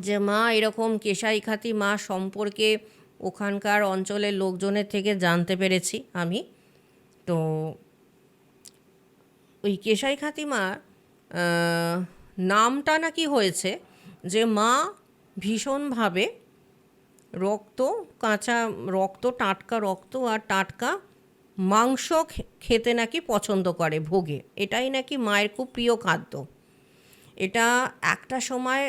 যে মা এরকম কেশাই খাতি মা সম্পর্কে ওখানকার অঞ্চলের লোকজনের থেকে জানতে পেরেছি আমি। তো ওই কেশাই খাতি মা নামটা নাকি হয়েছে যে মা ভীষণভাবে রক্ত, কাঁচা রক্ত, টাটকা রক্ত আর টাটকা মাংস খেতে নাকি পছন্দ করে ভোগে। এটাই নাকি মায়ের খুব প্রিয় খাদ্য। এটা একটা সময়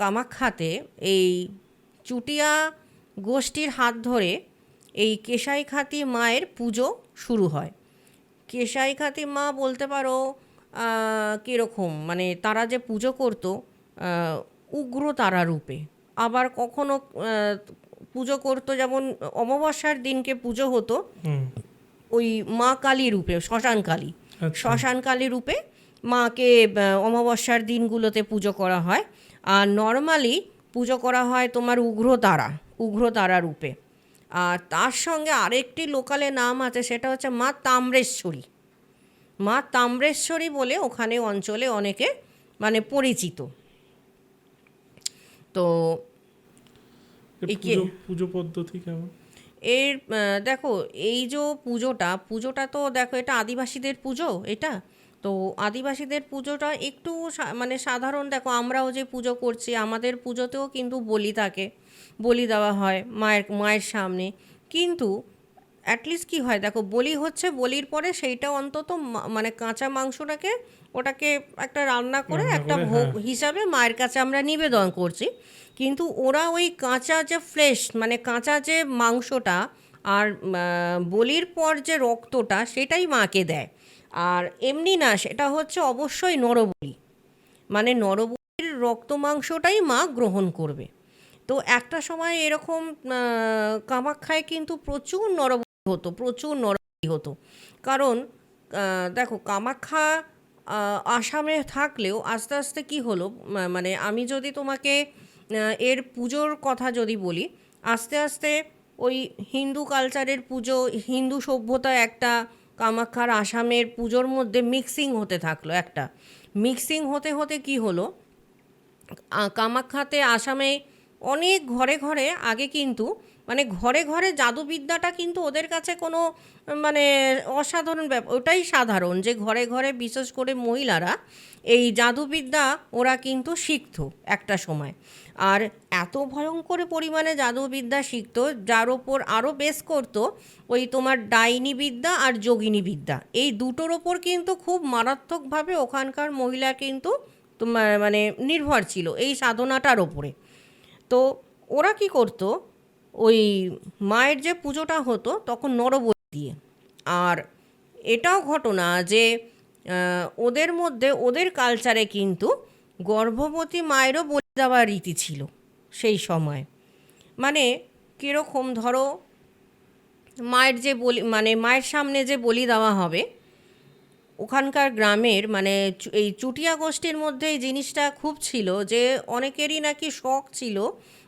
কামাখ্যাতে এই চুটিয়া গোষ্ঠীর হাত ধরে এই কেশাই খাতি মায়ের পুজো শুরু হয়। কেশাই খাতি মা বলতে পারো কীরকম? মানে তারা যে পুজো করতো উগ্র তারা রূপে। আবার কখনো পুজো করতো যেমন অমাবস্যার দিনকে পুজো হতো ওই মা কালী রূপে শ্মশান কালী। আচ্ছা। শ্মশান কালী রূপে মাকে অমাবস্যার দিনগুলোতে পুজো করা হয়। আর নর্মালি পুজো করা হয় তোমার উগ্রতারা উগ্রতারা রূপে। আর তার সঙ্গে আরেকটি লোকালে নাম আছে সেটা হচ্ছে মা তাম্রেশ্বরী। মা তাম্রেশ্বরী বলে ওখানে অঞ্চলে অনেকে মানে পরিচিত। তো পুজো পদ্ধতি কেমন? এর দেখো, এই যে পুজোটা পুজোটা তো দেখো, এটা আদিবাসীদের পুজো, এটা? তো আদিবাসীদের পুজোটা একটু মানে সাধারণ, দেখো, আমরাও যে পুজো করছি, আমাদের পুজোতেও কিন্তু বলি থাকে, বলি দেওয়া হয় মায়ের মায়ের সামনে। কিন্তু অ্যাটলিস্ট কি হয়? দেখো বলি হচ্ছে বলির পরে সেইটা অন্তত মানে কাঁচা মাংসটাকে ওটাকে একটা রান্না করে একটা ভোগ হ্যাঁ। হিসাবে মায়ের কাছে আমরা নিবেদন করছি। কিন্তু ওরা ওই কাঁচা যে ফ্লেশ মানে কাঁচা যে মাংসটা আর বলির পর যে রক্তটা সেটাই মাকে দেয়। আর এমনি না সেটা হচ্ছে অবশ্যই নরবলি। মানে নরবলির রক্ত মাংসটাই মা গ্রহণ করবে। তো একটা সময় এরকম কামাখ্যায় কিন্তু প্রচুর নরবলি হতো, প্রচুর নরবলি হতো। কারণ দেখো, কামাখ্যা আসামে থাকলেও আস্তে আস্তে কি হলো মানে আমি যদি তোমাকে এর পুজোর কথা যদি বলি, আস্তে আস্তে ওই হিন্দু কালচারের পুজো, হিন্দু সভ্যতা একটা, কামাখ্যার আসামের পুজোর মধ্যে মিক্সিং হতে থাকল একটা। মিক্সিং হতে হতে কি হলো কামাখ্যাতে আসামে অনেক ঘরে ঘরে আগে কিন্তু মানে ঘরে ঘরে জাদুবিদ্যাটা কিন্তু ওদের কাছে কোনো মানে অসাধারণ ব্যাপার ওটাই সাধারণ যে ঘরে ঘরে বিশেষ করে মহিলারা এই জাদুবিদ্যা ওরা কিন্তু শিখতো একটা সময়। আর এত ভয়ঙ্কর পরিমাণে জাদুবিদ্যা শিখতো, যার ওপর আরও বেশ করতো ওই তোমার ডাইনি বিদ্যা আর যোগিনী বিদ্যা। এই দুটোর ওপর কিন্তু খুব মারাত্মকভাবে ওখানকার মহিলা কিন্তু তোমার মানে নির্ভর ছিল এই সাধনাটার ওপরে। তো ওরা কি করতো ওই মায়ের যে পুজোটা হতো তখন নরবলি দিয়ে। আর এটাও ঘটনা যে ওদের মধ্যে, ওদের কালচারে কিন্তু গর্ভবতী মায়েরও বলি দেওয়ার রীতি ছিল সেই সময়। মানে কীরকম ধরো, মায়ের যে বলি মানে মায়ের সামনে যে বলি দেওয়া হবে, ওখানকার গ্রামের মানে এই চুটিয়া গোষ্ঠীর মধ্যে এই জিনিসটা খুব ছিল যে, অনেকেরই নাকি শখ ছিল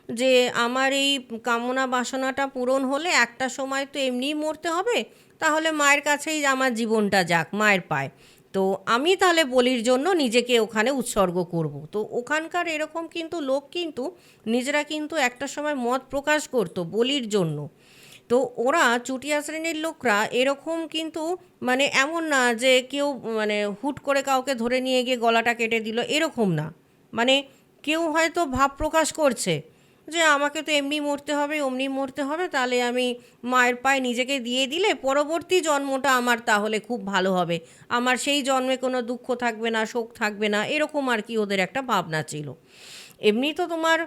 যে আমার এই কামনা বাসনাটা পূরণ হলে একটা সময় তো এমনিই মরতে হবে, তাহলে মায়ের কাছেই আমার জীবনটা যাক, মায়ের পায়। তো আমি তাহলে বলির জন্য নিজেকে ওখানে উৎসর্গ করব। তো ওখানকার এরকম কিন্তু লোক কিন্তু নিজেরা কিন্তু একটা সময় মত প্রকাশ করতো বলির জন্য। তো ওরা চুটিয়া শ্রেণির লোকরা এরকম কিন্তু মানে এমন না যে কেউ মানে হুট করে কাউকে ধরে নিয়ে গিয়ে গলাটা কেটে দিল, এরকম না। মানে কেউ হয়তো ভাব প্রকাশ করছে। যে আমাকে তো এমনি মরতে হবে, অমনি মরতে হবে, তাহলে আমি মায়ের পায়ে নিজেকে দিয়ে দিলে পরবর্তী জন্মটা আমার তাহলে খুব ভালো হবে। আমার সেই জন্মে কোনো দুঃখ থাকবে না, শোক থাকবে না, এরকম আর কি ওদের একটা ভাবনা ছিল। এমনি তো তোমার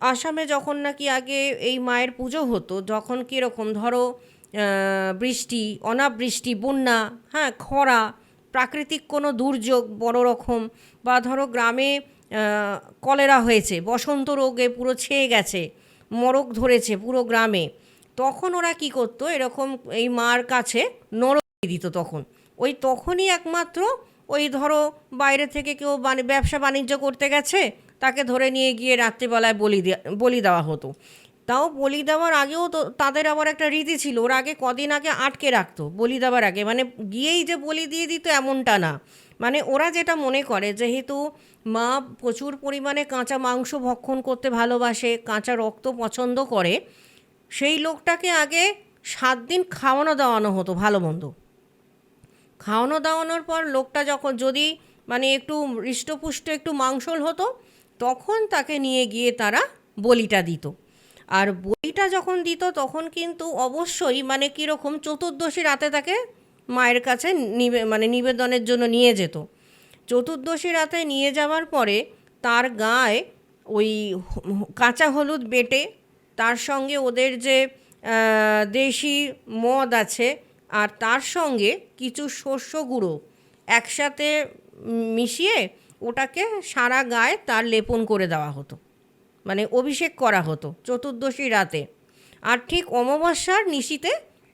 আসামে যখন নাকি আগে এই মায়ের পুজো হতো, যখন কীরকম ধরো বৃষ্টি, অনাবৃষ্টি, বন্যা হ্যাঁ খরা, প্রাকৃতিক কোনো দুর্যোগ বড় রকম বা ধরো গ্রামে কলেরা হয়েছে, বসন্ত রোগে পুরো ছেয়ে গেছে, মরক ধরেছে পুরো গ্রামে। তখন ওরা কি করতো, এরকম এই মার কাছে নরক দিত তখন। ওই তখনই একমাত্র ওই ধরো বাইরে থেকে কেউ ব্যবসা বাণিজ্য করতে গেছে, তাকে ধরে নিয়ে গিয়ে রাত্রিবেলায় বলি বলি দেওয়া হতো। তাও বলি দেওয়ার আগেও তো তাদের আবার একটা রীতি ছিল, ওর আগে কদিন আগে আটকে রাখতো বলি দেওয়ার আগে। মানে গিয়েই যে বলি দিয়ে দিত এমনটা না। মানে ওরা যেটা মনে করে, যেহেতু মা প্রচুর পরিমাণে কাঁচা মাংস ভক্ষণ করতে ভালোবাসে, কাঁচা রক্ত পছন্দ করে, সেই লোকটাকে আগে সাত দিন খাওয়ানো দাওয়ানো হতো ভালো মন্দ। খাওয়ানো দাওয়ানোর পর লোকটা যখন যদি মানে একটু হৃষ্টপুষ্ট একটু মাংসল হতো, তখন তাকে নিয়ে গিয়ে তারা বলিটা দিত। আর বইটা যখন দিত, তখন কিন্তু অবশ্যই মানে কীরকম চতুর্দশী রাতে তাকে মায়ের কাছে নিবে মানে নিবেদনের জন্য নিয়ে যেত। চতুর্দশী রাতে নিয়ে যাওয়ার পরে তার গায়ে ওই কাঁচা হলুদ বেটে, তার সঙ্গে ওদের যে দেশি মদ আছে, আর তার সঙ্গে কিছু শস্য গুঁড়ো একসাথে মিশিয়ে ওটাকে সারা গায়ে তার লেপন করে দেওয়া হতো। মানে অভিষেক করা হতো চতুর্দশী রাতে। আর ঠিক অমাবস্যার নিশিতে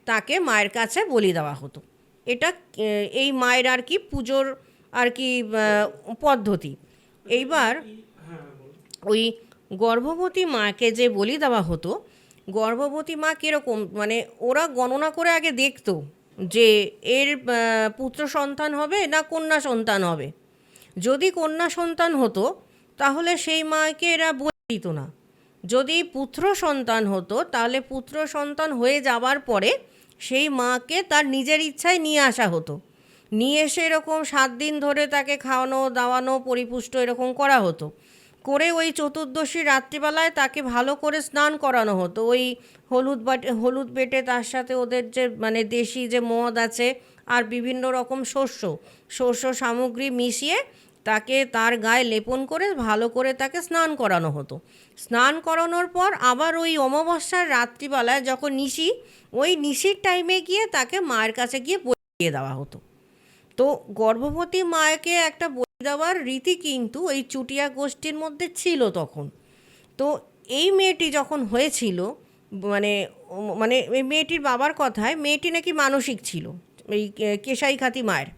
তাকে মায়ের কাছে বলি দেওয়া হতো। এটা এই মায়ের আর কি পুজোর আর কি পদ্ধতি। এইবার ওই গর্ভবতী মাকে যে বলি দেওয়া হতো, গর্ভবতী মা কীরকম? মানে ওরা গণনা করে আগে দেখতো যে এর পুত্র সন্তান হবে না কন্যা সন্তান হবে। যদি কন্যা সন্তান হতো, তাহলে সেই মাকে এরা দিত না। যদি পুত্র সন্তান হতো, তাহলে পুত্র সন্তান হয়ে যাবার পরে সেই মাকে তার নিজের ইচ্ছায় নিয়ে আসা হতো। নিয়ে এসে এরকম সাত দিন ধরে তাকে খাওয়ানো, দাওয়ানো, পরিপুষ্ট এরকম করা হতো। করে ওই চতুর্দশী রাত্রিবেলায় তাকে ভালো করে স্নান করানো হতো। ওই হলুদ বাটে, হলুদ বেটে তার সাথে ওদের যে মানে দেশি যে মদ আছে আর বিভিন্ন রকম শস্য শস্য সামগ্রী মিশিয়ে তাকে তার গায়ে লেপন করে ভালো করে তাকে স্নান করানো হতো। স্নান করানোর পর আবার ওই অমাবস্যার রাত্রিবেলায় যখন নিশি, ওই নিশির টাইমে গিয়ে তাকে মায়ের কাছে গিয়ে বলিয়ে দেওয়া হতো। তো গর্ভবতী মাকে একটা বলি দেওয়ার রীতি কিন্তু এই চুটিয়া গোষ্ঠীর মধ্যে ছিল তখন। তো এই মেয়েটি যখন হয়েছিল মানে মানে মেয়েটির বাবার কথায়, মেয়েটি নাকি মানসিক ছিল, এই কেশাই খাতি মায়ের।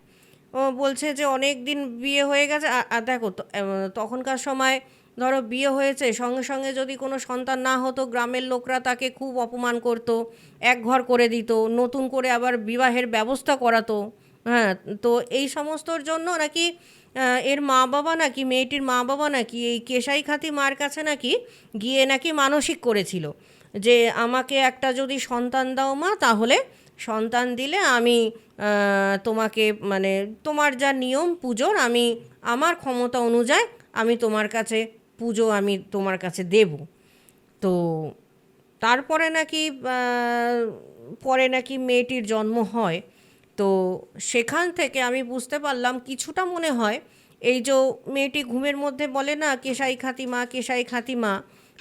বলছে যে অনেক দিন বিয়ে হয়ে গেছে। আর দেখো তখনকার সময় ধরো বিয়ে হয়েছে, সঙ্গে সঙ্গে যদি কোনো সন্তান না হতো, গ্রামের লোকরা তাকে খুব অপমান করত, এক ঘর করে দিত, নতুন করে আবার বিবাহের ব্যবস্থা করাতো হ্যাঁ তো এই সমস্তর জন্য নাকি এর মা বাবা নাকি, মেয়েটির মা বাবা নাকি, এই কেশাই খাতি মার কাছে নাকি গিয়ে নাকি মানসিক করেছিল যে আমাকে একটা যদি সন্তান দাও মা, তাহলে সন্তান দিলে আমি তোমাকে মানে তোমার যা নিয়ম পুজোর আমি, আমার ক্ষমতা অনুযায়ী আমি তোমার কাছে পুজো আমি তোমার কাছে দেব। তো তারপরে নাকি পরে নাকি মেয়েটির জন্ম হয়। তো সেখান থেকে আমি বুঝতে পারলাম কিছুটা মনে হয়, এই যে মেয়েটি ঘুমের মধ্যে বলে না, কেশাই খাতিমা কেশাই খাতিমা,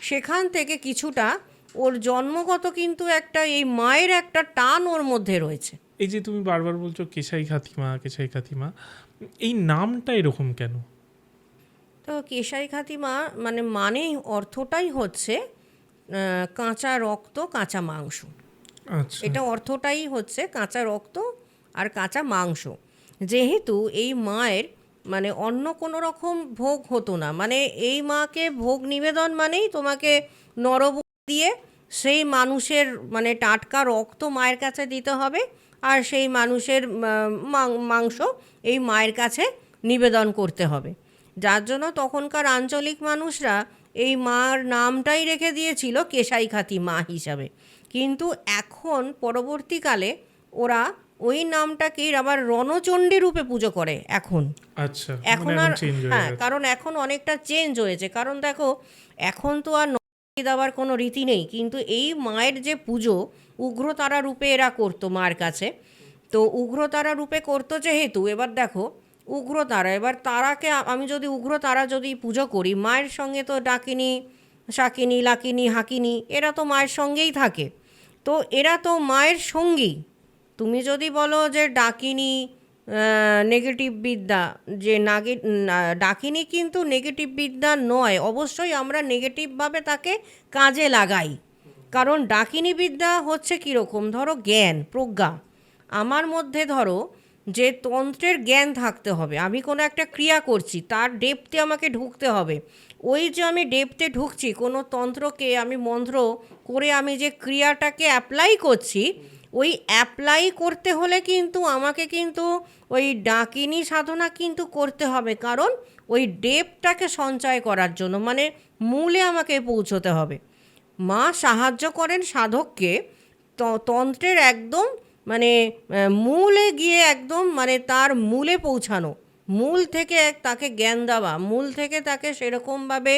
সেখান থেকে কিছুটা ওর জন্মগত কিন্তু একটা এই মায়ের একটা টান ওর মধ্যে রয়েছে। এই যে তুমি বারবার বলছো কেশাই খাতিমা কেশাই খাতিমা এই নামটা এরকম কেন? তো কেশাই খাতিমা মানে মানেই অর্থটাই হচ্ছে কাঁচা রক্ত কাঁচা মাংস। আচ্ছা। এটা অর্থটাই হচ্ছে কাঁচা রক্ত আর কাঁচা মাংস। যেহেতু এই মায়ের মানে অন্য কোনো রকম ভোগ হতো না মানে এই মাকে ভোগ নিবেদন মানেই তোমাকে নরব দিয়ে সেই মানুষের মানে টাটকা রক্ত মায়ের কাছে দিতে হবে আর সেই মানুষের মাংস এই মায়ের কাছে নিবেদন করতে হবে। যার জন্য তখনকার আঞ্চলিক মানুষরা এই মার নামটাই রেখে দিয়েছিল কেশাই খাতি মা হিসাবে। কিন্তু এখন পরবর্তীকালে ওরা ওই নামটাকেই আবার রণচণ্ডী রূপে পুজো করে এখন। আচ্ছা এখন মানে আর হ্যাঁ কারণ এখন অনেকটা চেঞ্জ হয়েছে। কারণ দেখো এখন তো আর দেওয়ার কোনো রীতি নেই। কিন্তু এই মায়ের যে পুজো, উগ্রতারা রূপে এরা করতো মার কাছে। তো উগ্রতারা রূপে করতো যেহেতু, এবার দেখো, উগ্রতারা, এবার তারাকে আমি যদি উগ্রতারা যদি পুজো করি, মায়ের সঙ্গে তো ডাকিনি শাকিনি লাকিনি, হাকিনি, এরা তো মায়ের সঙ্গেই থাকে। তো এরা তো মায়ের সঙ্গী। তুমি যদি বলো যে ডাকিনি নেগেটিভ বিদ্যা, যে নাগে ডাকিনি কিন্তু নেগেটিভ বিদ্যা নয়। অবশ্যই আমরা নেগেটিভভাবে তাকে কাজে লাগাই। কারণ ডাকিনি বিদ্যা হচ্ছে কীরকম ধরো জ্ঞান, প্রজ্ঞা। আমার মধ্যে ধরো যে তন্ত্রের জ্ঞান থাকতে হবে। আমি কোনো একটা ক্রিয়া করছি, তার ডেপতে আমাকে ঢুকতে হবে। ওই যে আমি ডেপতে ঢুকছি, কোনো তন্ত্রকে আমি মন্ত্র করে আমি যে ক্রিয়াটাকে অ্যাপ্লাই করছি ওই অ্যাপ্লাই করতে হলে কিন্তু আমাকে কিন্তু ওই ডাকিনি সাধনা কিন্তু করতে হবে। কারণ ওই ডেপটাকে সঞ্চয় করার জন্য মানে মূলে আমাকে পৌঁছতে হবে। মা সাহায্য করেন সাধককে তন্ত্রের একদম মানে মূলে গিয়ে একদম মানে তার মূলে পৌঁছানো। মূল থেকে এক তাকে জ্ঞান দেওয়া মূল থেকে তাকে সেরকমভাবে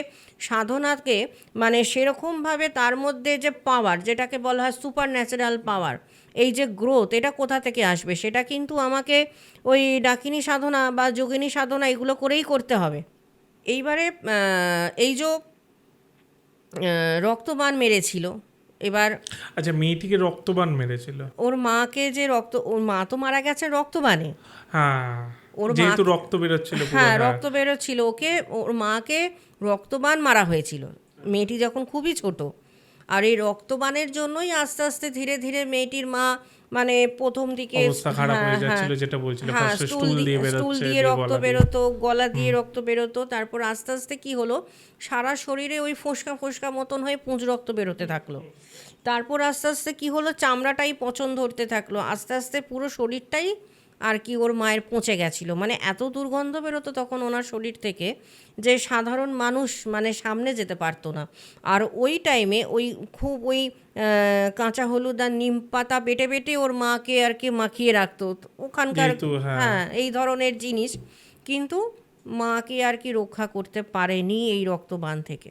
সাধনাকে মানে সেরকমভাবে তার মধ্যে যে পাওয়ার যেটাকে বলা হয় সুপার ন্যাচারাল পাওয়ার এই যে গ্রোথ এটা কোথা থেকে আসবে? সেটা কিন্তু আমাকে ওই ডাকিনী সাধনা বা যোগিনী সাধনা এগুলো করেই করতে হবে। এইবারে এই যে রক্তবান মেরেছিল এবার আচ্ছা মেয়েটিকে রক্তবান মেরেছিল? ওর মাকে যে রক্ত ওর মা তো মারা গেছে রক্তবানে। হ্যাঁ। ওর যেহেতু রক্ত বেরোচ্ছিল হ্যাঁ হ্যাঁ। রক্ত বেরোচ্ছিল। ওকে ওর মাকে রক্তবান মারা হয়েছিল। মেয়েটি যখন খুবই ছোট আর এই রক্তবানের জন্যই আস্তে আস্তে ধীরে ধীরে মেয়েটির মা মানে প্রথম দিকে হয়ে হ্যাঁ, স্টুল দিয়ে রক্ত বেরোতো গলা দিয়ে রক্ত বেরোতো তারপর আস্তে আস্তে কি হলো সারা শরীরে ওই ফোসকা ফোসকা মতন হয়ে পুঁজ রক্ত বেরোতে থাকল। তারপর আস্তে আস্তে কি হলো চামড়াটাই পচন ধরতে থাকল। আস্তে আস্তে পুরো শরীরটাই আর কি ওর মায়ের পচে গেছিল। মানে এত দুর্গন্ধ বেরোতো তখন ওনার শরীর থেকে যে সাধারণ মানুষ মানে সামনে যেতে পারতো না। আর ওই টাইমে ওই খুব ওই কাঁচা হলুদ আর নিম পাতা বেটে বেটে ওর মাকে আর কি মাখিয়ে রাখতো। ওখানকার হ্যাঁ। হ্যাঁ এই ধরনের জিনিস। কিন্তু মাকে আর কি রক্ষা করতে পারেনি এই রক্তবান থেকে।